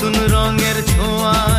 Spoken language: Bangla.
নতুন রঙের ছোঁয়ায়